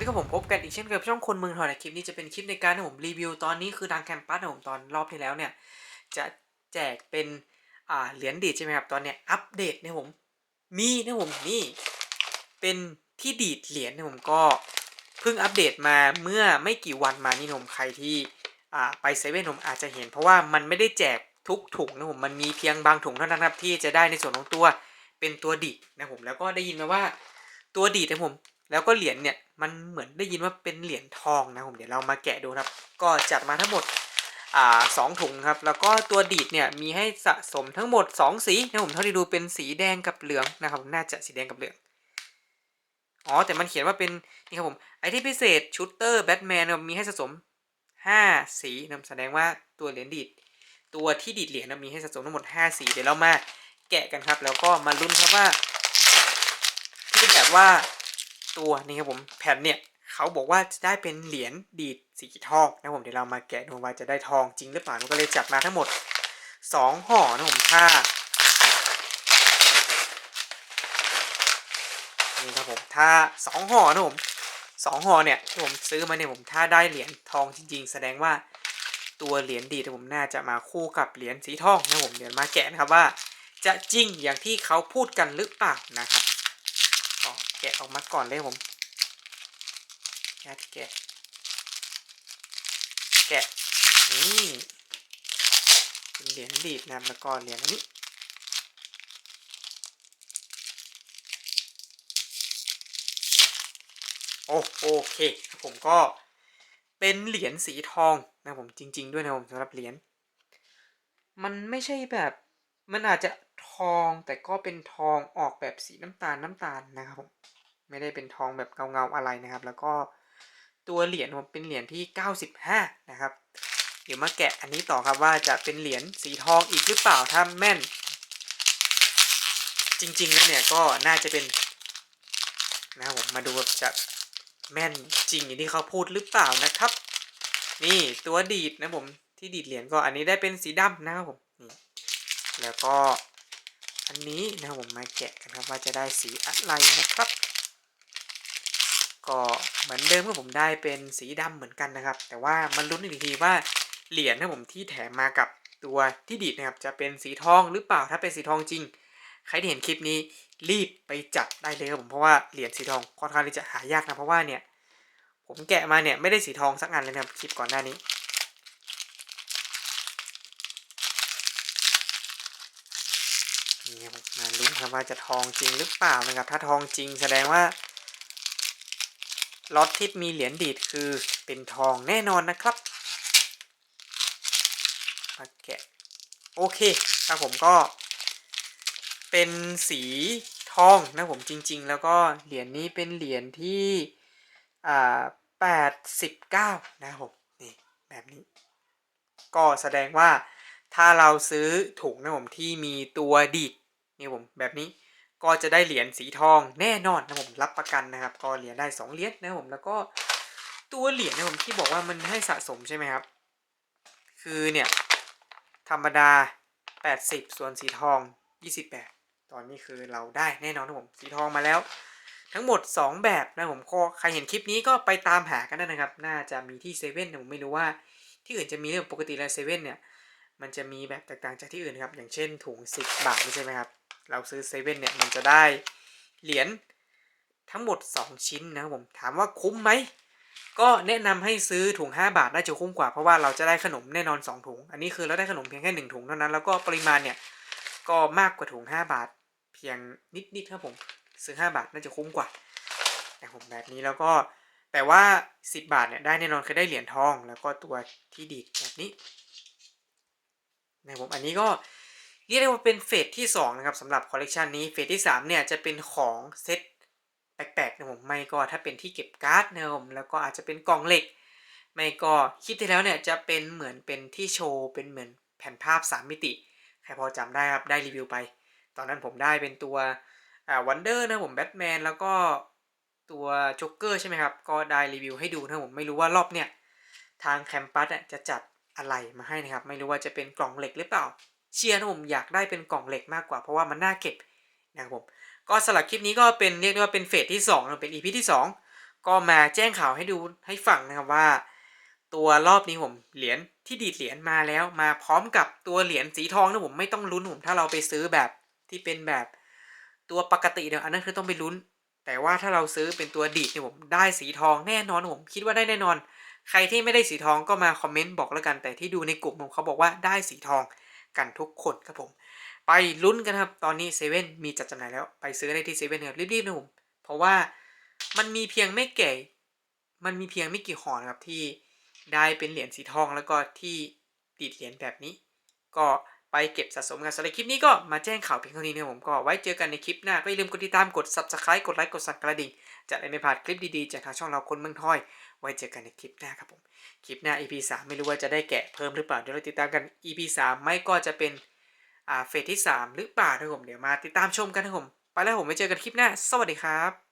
ดีครับผมพบกันอีกเช่นเคยกับช่องคนเมืองทองนะคลิปนี้จะเป็นคลิปในการที่ผมรีวิวตอนนี้คือทางแคมปัสนะผมตอนรอบที่แล้วเนี่ยจะแจกเป็นอ่าเหรียญดีดใช่ไหมครับตอนเนี้ยอัปเดตนะผมมีนะผมนี่เป็นที่ดีดเหรียญนะผมก็เพิ่งอัปเดตมาเมื่อไม่กี่วันมานี่นะผมใครที่อ่าไปเซเว่นผมอาจจะเห็น เพราะว่ามันไม่ได้แจกทุกถุงนะผมมันมีเพียงบางถุงเท่านั้นครับที่จะได้ในส่วนของตัวเป็นตัวดีดนะผมแล้วก็ได้ยินมาว่าตัวดีดนะผม แล้วก็เหรียญเนี่ยมันเหมือนได้ยินว่าเป็นเหรียญทองนะผมเดี๋ยวเรามาแกะดูครับ ก็จัดมาทั้งหมดอ่าสองถุงครับ แล้วก็ตัวดีดเนี่ยมีให้สะสมทั้งหมด 2 สีนะผมเท่าที่ดูเป็นสีแดงกับเหลืองนะครับน่าจะสีแดงกับเหลืองอ๋อแต่มันเขียนว่าเป็นนี่ครับผมไอที่พิเศษชูเตอร์แบทแมนมีให้สะสม 5 สีนะแสดงว่าตัวเหรียญดีดตัวที่ดีดเหรียญมีให้สะสมทั้งหมด 5 สีเดี๋ยวเรามาแกะกันครับ แล้วก็มาลุ้นครับว่าที่แบบว่า ตัวนี่ครับผมแผ่นเนี่ยเขาบอกว่าจะได้เป็นเหรียญดีดสีทองนะผมเดี๋ยวเรามาแกะดูว่าจะได้ทองจริงหรือเปล่าก็เลยจัดมาทั้งหมด 2ห่อนะผมถ้านี่ครับผมถ้า 2ห่อนะผมสองห่อเนี่ยที่ผมซื้อมาเนี่ยผมถ้าได้เหรียญทองจริงๆ แสดงว่าตัวเหรียญดีดผมน่าจะมาคู่กับเหรียญสีทองนะผมเดี๋ยวมาแกะนะครับว่า จะจริงอย่างที่เขาพูดกันหรือเปล่านะครับ ก็แกะออกมาก่อนเลยผมแกะแกะ แกะ นี่เป็นเหรียญดีดนะแล้วก็เหรียญนนี้โอโอเคผมก็เป็นเหรียญสีทองนะผมจริง ๆ ด้วยนะผมสำหรับเหรียญมันไม่ใช่แบบ มันอาจจะทองแต่ก็เป็นทองออกแบบสีน้ำตาลน้ำตาลนะครับผมไม่ได้เป็นทองแบบเงาเงาอะไรนะครับ แล้วก็ตัวเหรียญผมเป็นเหรียญที่ 95 นะครับ เดี๋ยวมาแกะอันนี้ต่อครับว่าจะเป็นเหรียญสีทองอีกหรือเปล่าถ้าแม่น จริงๆแล้วเนี่ยก็น่าจะเป็นนะครับผมมาดูแบบจะแม่นจริงอย่างที่เขาพูดหรือเปล่านะครับ นี่ตัวดีดนะผมที่ดีดเหรียญก็อันนี้ได้เป็นสีดำนะครับผม แล้วก็อันนี้นะผมมาแกะกันครับว่าจะได้สีอะไรนะครับ ก็เหมือนเดิมก็ผมได้เป็นสีดำเหมือนกันนะครับ แต่ว่ามันลุ้นอีกทีว่าเหรียญนะผมที่แถมมากับตัวที่ดีดนะครับ จะเป็นสีทองหรือเปล่าถ้าเป็นสีทองจริง ใครที่เห็นคลิปนี้รีบไปจัดได้เลยครับผมเพราะว่าเหรียญสีทองค่อนข้างที่จะหายากนะเพราะว่าเนี่ยผมแกะมาเนี่ยไม่ได้สีทองสักอันเลยนะครับคลิปก่อนหน้านี้ นี่ครับมาลุ้นครับว่าจะทองจริงหรือเปล่านะครับ ถ้าทองจริงแสดงว่าล็อตที่มีเหรียญดีดคือเป็นทองแน่นอนนะครับมาแกะโอเคครับผมก็ เป็นสีทองนะผมจริง ๆ แล้วก็เหรียญนี้เป็นเหรียญที่อ่าแปดสิบเก้านะครับผมนี่แบบนี้ ก็แสดงว่าถ้าเราซื้อถุงนะผมที่มีตัวดีด นี่ผมแบบนี้ก็จะได้เหรียญสีทองแน่นอนนะผมรับประกันนะครับ ก็เหรียญได้ 2 เหรียญนะผมแล้วก็ตัวเหรียญนะผมที่บอกว่ามันให้สะสมใช่ไหมครับ คือเนี่ยธรรมดา 80 ส่วนสีทอง 28 ตอนนี้คือเราได้แน่นอนนะผมสีทองมาแล้ว ทั้งหมด 2 แบบนะผมก็ใครเห็นคลิปนี้ก็ไปตามหากันได้นะครับ น่าจะมีที่เซเว่นผมไม่รู้ว่าที่อื่นจะมีหรือปกติแล้วเซเว่นเนี่ยมันจะมีแบบแตกต่างจากที่อื่นครับ อย่างเช่นถุง 10 บาทใช่ไหมครับ เราซื้อเซเว่นเนี่ยมันจะได้เหรียญทั้งหมด 2 ชิ้นนะครับผมถามว่าคุ้มไหมก็แนะนำให้ซื้อถุง 5 บาทน่าจะคุ้มกว่าเพราะว่าเราจะได้ขนมแน่นอน 2 ถุง อันนี้คือเราได้ขนมเพียงแค่ 1 ถุงเท่านั้น แล้วก็ปริมาณเนี่ยก็มากกว่าถุง 5 บาท เพียงนิดๆครับผมซื้อ 5 บาทน่าจะคุ้มกว่าแต่ผมแบบนี้แล้วก็แต่ว่า 10 บาทเนี่ยได้แน่นอนคือได้เหรียญทอง แล้วก็ตัวที่ดีดแบบนี้นะผมอันนี้ก็ เรียกได้ว่าเป็นเฟสที่2นะครับสำหรับคอลเลกชันนี้เฟสที่ 3 เนี่ยจะเป็นของเซตแปลกๆนะผมไม่ก็ถ้าเป็นที่เก็บการ์ดนะผมแล้วก็อาจจะเป็นกล่องเหล็ก ไม่ก็คลิปที่แล้วเนี่ยจะเป็นเหมือนเป็นที่โชว์เป็นเหมือนแผ่นภาพ 3 มิติ ใครพอจำได้ครับได้รีวิวไป ตอนนั้นผมได้เป็นตัววันเดอร์นะผมแบทแมนแล้วก็ตัวจ็กเกอร์ใช่ไหมครับ ก็ได้รีวิวให้ดูนะผมไม่รู้ว่ารอบเนี่ยทางแคมปัสจะจัดอะไรมาให้นะครับ ไม่รู้ว่าจะเป็นกล่องเหล็กหรือเปล่า เชียร์นะผมอยากได้เป็นกล่องเหล็กมากกว่า เพราะว่ามันน่าเก็บนะครับผมก็สำหรับคลิปนี้ก็เป็นเรียกได้ว่าเป็นเฟสที่2นะเป็น EP ที่ 2 ก็มาแจ้งข่าวให้ดูให้ฟังนะครับว่า ตัวรอบนี้ผมเหรียญที่ดีดเหรียญมาแล้วมาพร้อมกับตัวเหรียญสีทองนะผมไม่ต้องลุ้นผมถ้าเราไปซื้อแบบที่เป็นแบบตัวปกติเนี่ยอันนั้นคือต้องไปลุ้น แต่ว่าถ้าเราซื้อเป็นตัวดีดเนี่ยผมได้สีทองแน่นอนผมคิดว่าได้แน่นอน ใครที่ไม่ได้สีทองก็มาคอมเมนต์บอกแล้วกันแต่ที่ดูในกลุ่มผมเขาบอกว่าได้สีทอง กันทุกคนครับผม ไปลุ้นกันครับ ตอนนี้เซเว่นมีจัดจำหน่ายแล้วไปซื้อได้ที่เซเว่นครับรีบๆนะผมเพราะว่ามันมีเพียงไม่เก่มันมีเพียงไม่กี่ห่อนะครับที่ได้เป็นเหรียญสีทองแล้วก็ที่ติดเหรียญแบบนี้ ก็ ไปเก็บสะสมกันสำหรับคลิปนี้ก็มาแจ้งข่าวเพียงเท่านี้นะผมก็ไว้เจอกันในคลิปหน้าก็อย่าลืมกดติดตามกด subscribe กดไลค์กดสั่นกระดิ่งจะได้ไม่พลาดคลิปดีๆจากทางช่องเราคนเมืองทอย ไว้เจอกันในคลิปหน้าครับผมคลิปหน้า EP 3ไม่รู้ว่าจะได้แกะเพิ่มหรือเปล่าเดี๋ยวเราติดตามกัน EP 3ไม่ก็จะเป็นอ่าเฟสที่ 3 หรือเปล่านะผมเดี๋ยวมาติดตามชมกันนะผมไปแล้วผมไว้เจอกันคลิปหน้า สวัสดีครับ